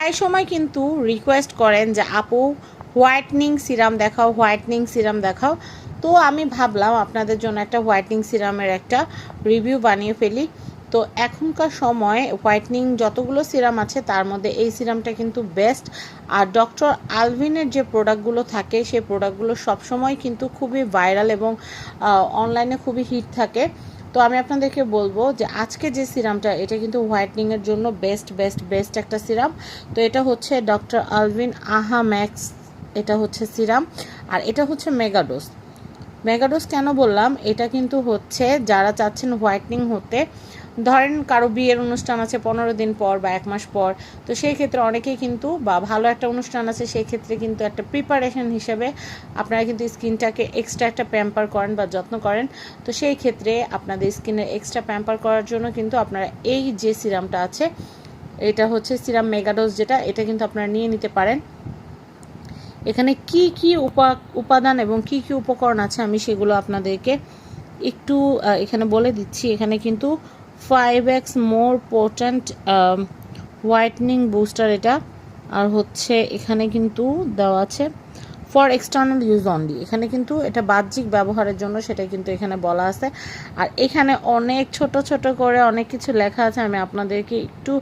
প্রায় সময় কিন্তু রিকোয়েস্ট করেন যে, আপু হোয়াইটনিং সিরাম দেখাও হোয়াইটনিং সিরাম দেখাও। তো আমি ভাবলাম আপনাদের জন্য একটা হোয়াইটনিং সিরামের একটা রিভিউ বানিয়ে ফেলি। তো এখনকার সময় হোয়াইটনিং যতগুলো সিরাম আছে, তার মধ্যে এই সিরামটা কিন্তু বেস্ট আর ডক্টর আলভিনের যে প্রোডাক্টগুলো থাকে, সেই প্রোডাক্টগুলো সবসময় কিন্তু খুবই ভাইরাল এবং অনলাইনে খুবই হিট থাকে। তো আমি আপনাদেরকে বলব যে আজকে যে সিরামটা, এটা কিন্তু হোয়াইটনিংয়ের জন্য বেস্ট বেস্ট বেস্ট একটা সিরাম। তো এটা হচ্ছে ডক্টর আলভিন আহা ম্যাক্স এটা হচ্ছে সিরাম। আর এটা হচ্ছে মেগাডোস মেগাডোস কেন বললাম? এটা কিন্তু হচ্ছে যারা চাচ্ছেন হোয়াইটনিং হতে ধরেন কারও বিয়ের অনুষ্ঠান আছে পনেরো দিন পর বা এক মাস পর, তো সেই ক্ষেত্রে অনেকেই কিন্তু বা ভালো একটা অনুষ্ঠান আছে সেই ক্ষেত্রে কিন্তু একটা প্রিপারেশন হিসেবে আপনারা কিন্তু স্কিনটাকে এক্সট্রা একটা প্যাম্পার করেন বা যত্ন করেন। তো সেই ক্ষেত্রে আপনাদের স্কিনের এক্সট্রা প্যাম্পার করার জন্য কিন্তু আপনারা এই যে সিরামটা আছে, এটা হচ্ছে সিরাম মেগাডোজ যেটা, এটা কিন্তু আপনারা নিয়ে নিতে পারেন। এখানে কি কি উপা, উপাদান এবং কি কি উপকরণ আছে আমি সেগুলো আপনাদেরকে একটু এখানে বলে দিচ্ছি। এখানে কিন্তু five X more potent whitening booster এটা। আর হচ্ছে এখানে কিন্তু দেওয়া আছে ফর এক্সটার্নাল ইউজ অনলি এখানে কিন্তু এটা বাহ্যিক ব্যবহারের জন্য সেটা কিন্তু এখানে বলা আছে। আর এখানে অনেক ছোট ছোট করে অনেক কিছু লেখা আছে, আমি আপনাদেরকে একটু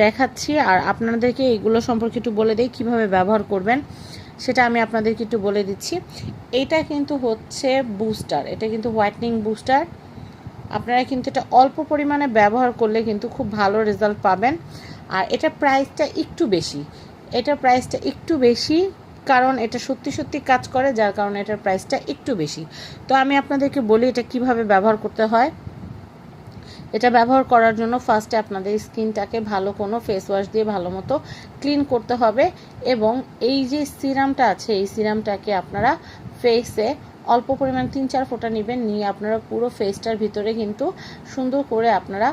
দেখাচ্ছি। আর আপনাদেরকে এগুলো সম্পর্কে একটু বলে দিই, কীভাবে ব্যবহার করবেন সেটা আমি আপনাদেরকে একটু বলে দিচ্ছি। এটা কিন্তু হচ্ছে বুস্টার এটা কিন্তু হোয়াইটনিং বুস্টার আপনারা কিন্তু এটা অল্প পরিমাণে ব্যবহার করলে কিন্তু খুব ভালো রেজাল্ট পাবেন। আর এটা প্রাইসটা একটু বেশি। এটার প্রাইসটা একটু বেশি কারণ এটা সত্যি সত্যি কাজ করে, যার কারণে এটার প্রাইসটা একটু বেশি। তো আমি আপনাদেরকে বলি এটা কীভাবে ব্যবহার করতে হয়। এটা ব্যবহার করার জন্য ফার্স্টে আপনাদের স্কিনটাকে ভালো কোনো ফেস ওয়াশ দিয়ে ভালো মতো ক্লিন করতে হবে এবং এই যে সিরামটা আছে, এই সিরামটাকে আপনারা ফেসে অল্প পরিমাণ তিন চার ফোঁটা নেবেন, নিয়ে আপনারা পুরো ফেসটার ভিতরে কিন্তু সুন্দর করে আপনারা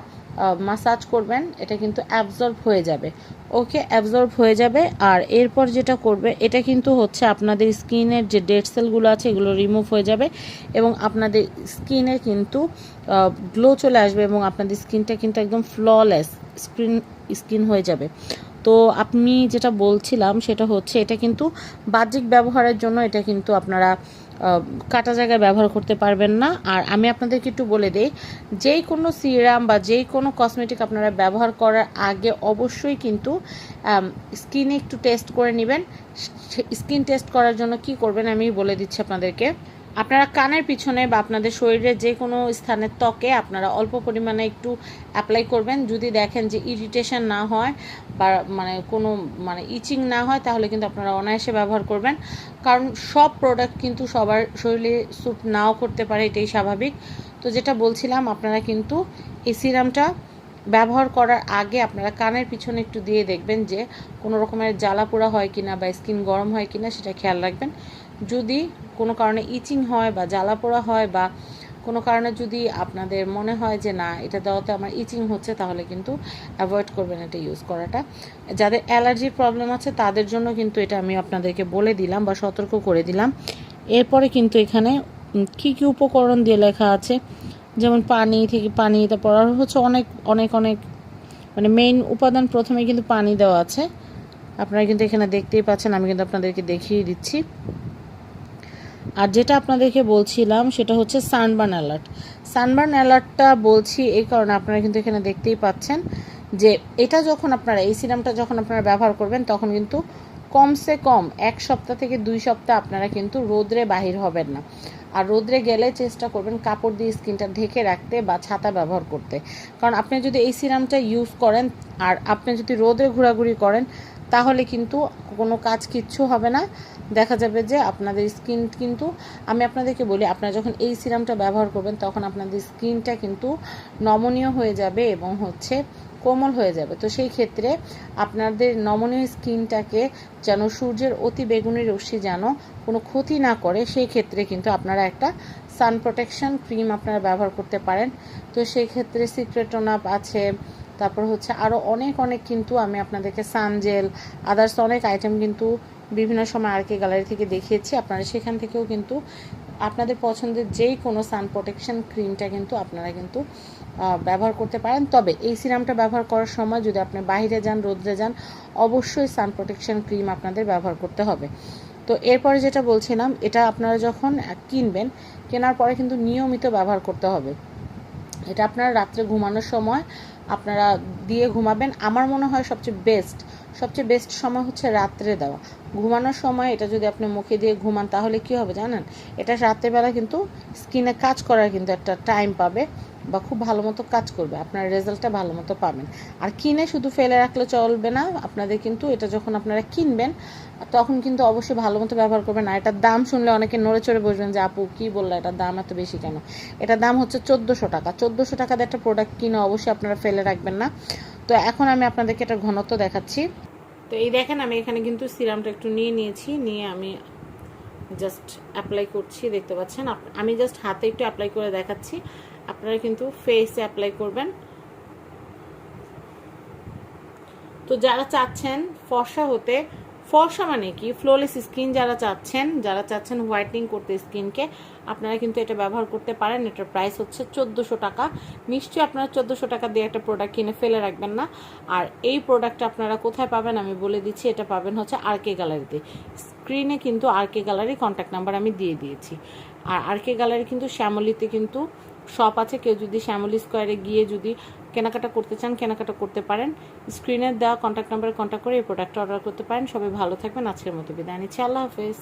মাসাজ করবেন, এটা কিন্তু অ্যাবজর্ব হয়ে যাবে। ওকে অ্যাবজর্ব হয়ে যাবে। আর এরপর যেটা করবে, এটা কিন্তু হচ্ছে আপনাদের স্কিনের যে ডেড সেলগুলো আছে, এগুলো রিমুভ হয়ে যাবে এবং আপনাদের স্কিনে কিন্তু গ্লো চলে আসবে এবং আপনাদের স্কিনটা কিন্তু একদম ফ্ললেস স্ক্রিন স্কিন হয়ে যাবে। তো আপনি যেটা বলছিলাম, সেটা হচ্ছে এটা কিন্তু বাহ্যিক ব্যবহারের জন্য এটা কিন্তু আপনারা কাটা জায়গায় ব্যবহার করতে পারবেন না। আর আমি আপনাদেরকে একটু বলে দিই যেই কোনো সিরাম বা যেই কোনো কসমেটিক আপনারা ব্যবহার করার আগে অবশ্যই কিন্তু স্কিনে একটু টেস্ট করে নেবেন। স্কিন টেস্ট করার জন্য কি করবেন আমি বলে দিচ্ছি আপনাদেরকে। আপনারা কানের পিছনে বা আপনাদের শরীরের যে কোনো স্থানের ত্বকে আপনারা অল্প পরিমাণে একটু অ্যাপ্লাই করবেন। যদি দেখেন যে ইরিটেশন না হয় বা মানে কোনো মানে ইচিং না হয়, তাহলে কিন্তু আপনারা অনায়াসে ব্যবহার করবেন। কারণ সব প্রোডাক্ট কিন্তু সবার শরীরে স্যুট নাও করতে পারে, এটাই স্বাভাবিক। তো যেটা বলছিলাম, আপনারা কিন্তু এই সিরামটা ব্যবহার করার আগে আপনারা কানের পিছনে একটু দিয়ে দেখবেন যে কোনো রকমের জ্বালা পোড়া হয় কিনা বা স্কিন গরম হয় কিনা সেটা খেয়াল রাখবেন। যদি কোনো কারণে ইচিং হয় বা জ্বালা পোড়া হয় বা কোনো কারণে যদি আপনাদের মনে হয় যে না, এটা দেওয়াতে আমার ইচিং হচ্ছে, তাহলে কিন্তু অ্যাভয়েড করবেন এটা ইউজ করাটা। যাদের অ্যালার্জির প্রবলেম আছে, তাদের জন্য কিন্তু এটা আমি আপনাদেরকে বলে দিলাম বা সতর্ক করে দিলাম। এরপরে কিন্তু এখানে কি কি উপকরণ দিয়ে লেখা আছে? যেমন পানি থেকে পানি, তারপর হচ্ছে অনেক অনেক অনেক মানে মেইন উপাদান প্রথমে কিন্তু পানি দেওয়া আছে। আপনারা কিন্তু এখানে দেখতেই পাচ্ছেন, আমি কিন্তু আপনাদেরকে দেখিয়ে দিচ্ছি। আর যেটা আপনাদেরকে বলছিলাম, সেটা হচ্ছে সানবার্ন অ্যালার্ট সানবার্ন অ্যালার্টটা বলছি এই কারণে আপনারা কিন্তু এখানে দেখতেই পাচ্ছেন যে এটা যখন আপনারা, এই সিরামটা যখন আপনারা ব্যবহার করবেন, তখন কিন্তু কমসে কম এক সপ্তাহ থেকে দুই সপ্তাহ আপনারা কিন্তু রোদ্রে বাহির হবেন না। আর রোদ্রে গেলে চেষ্টা করবেন কাপড় দিয়ে স্কিনটা ঢেকে রাখতে বা ছাতা ব্যবহার করতে। কারণ আপনি যদি এই সিরামটা ইউজ করেন আর আপনি যদি রোদে ঘোরাঘুরি করেন, তাহলে কিন্তু কোনো কাজ কিচ্ছু হবে না। দেখা যাবে যে আপনাদের স্কিন কিন্তু, আমি আপনাদেরকে বলি, আপনারা যখন এই সিরামটা ব্যবহার করবেন, তখন আপনাদের স্কিনটা কিন্তু নমনীয় হয়ে যাবে এবং হচ্ছে কোমল হয়ে যাবে। তো সেই ক্ষেত্রে আপনাদের নমনীয় স্কিনটাকে যেন সূর্যের অতি বেগুনি রশ্মি যেন কোনো ক্ষতি না করে, সেই ক্ষেত্রে কিন্তু আপনারা একটা সান প্রোটেকশন ক্রিম আপনারা ব্যবহার করতে পারেন। তো সেই ক্ষেত্রে সিক্রেটোনাপ আছে, তারপর হচ্ছে আরও অনেক অনেক কিন্তু আমি আপনাদেরকে সানজেল আদার্স অনেক আইটেম কিন্তু বিভিন্ন সময় আর কে গ্যালারি থেকে দেখিয়েছি, আপনারা সেখান থেকেও কিন্তু আপনাদের পছন্দের যেই কোনো সান প্রোটেকশন ক্রিমটা কিন্তু আপনারা কিন্তু ব্যবহার করতে পারেন। তবে এই সিরামটা ব্যবহার করার সময় যদি আপনি বাইরে যান, রোদ্রে যান, অবশ্যই সান প্রোটেকশন ক্রিম আপনাদের ব্যবহার করতে হবে। তো এরপরে যেটা বলছিলাম, এটা আপনারা যখন কিনবেন, কেনার পরে কিন্তু নিয়মিত ব্যবহার করতে হবে। এটা আপনারা রাত্রে ঘুমানোর সময় আপনারা দিয়ে ঘুমাবেন। আমার মনে হয় সবচেয়ে বেস্ট সবচেয়ে বেস্ট সময় হচ্ছে রাত্রে দেওয়া। ঘুমানোর সময় এটা যদি আপনি মুখে দিয়ে ঘুমান, তাহলে কি হবে জানেন? এটা রাত্রেবেলা কিন্তু স্কিনে কাজ করার কিন্তু একটা টাইম পাবে বা খুব ভালো মতো কাজ করবে, আপনার রেজাল্টটা ভালো মতো পাবেন। আর কিনে শুধু ফেলে রাখলে চলবে না, আপনাদের কিন্তু এটা যখন আপনারা কিনবেন, তখন কিন্তু অবশ্যই ভালো মতো ব্যবহার করবেন। আর এটার দাম শুনলে অনেকে নড়ে চড়ে বসবেন যে, আপু, কী বলল? এটার দাম এত বেশি কেন? এটার দাম হচ্ছে চোদ্দোশো টাকা। চোদ্দোশো টাকাতে একটা প্রোডাক্ট কিনে অবশ্যই আপনারা ফেলে রাখবেন না। তো এখন আমি আপনাদেরকে এটা ঘনত্ব দেখাচ্ছি। তো এই দেখেন, আমি এখানে কিন্তু সিরামটা একটু নিয়ে নিয়েছি, নিয়ে আমি জাস্ট অ্যাপ্লাই করছি, দেখতে পাচ্ছেন। আমি জাস্ট হাতে একটু অ্যাপ্লাই করে দেখাচ্ছি। আপনারা কিন্তু ফেসে অ্যাপ্লাই করবেন। তো যারা চাচ্ছেন ফর্সা হতে ফর্সা মানে কি? ফ্লোলেস স্কিন যারা চাচ্ছেন যারা চাচ্ছেন হোয়াইটনিং করতে স্কিনকে আপনারা কিন্তু এটা ব্যবহার করতে পারেন। এটার প্রাইস হচ্ছে চোদ্দোশো টাকা। নিশ্চয়ই আপনারা চোদ্দোশো টাকা দিয়ে একটা প্রোডাক্ট কিনে ফেলে রাখবেন না। আর এই প্রোডাক্টটা আপনারা কোথায় পাবেন আমি বলে দিচ্ছি, এটা পাবেন হচ্ছে আর কে গ্যালারিতে স্ক্রিনে কিন্তু আর কে গ্যালারি কন্ট্যাক্ট নাম্বার আমি দিয়ে দিয়েছি। আর আর কে গ্যালারি কিন্তু শ্যামলিতে কিন্তু শপ আছে, কেউ যদি শ্যামলি স্কোয়ারে গিয়ে যদি কেনাকাটা করতে চান, কেনাকাটা করতে পারেন। স্ক্রিনের দেওয়া কন্ট্যাক্ট নাম্বারে কন্ট্যাক্ট করে এই প্রোডাক্টটা অর্ডার করতে পারেন। সবাই ভালো থাকবেন। আজকের মতো বিদায় নিচ্ছি। আল্লাহ হাফেজ।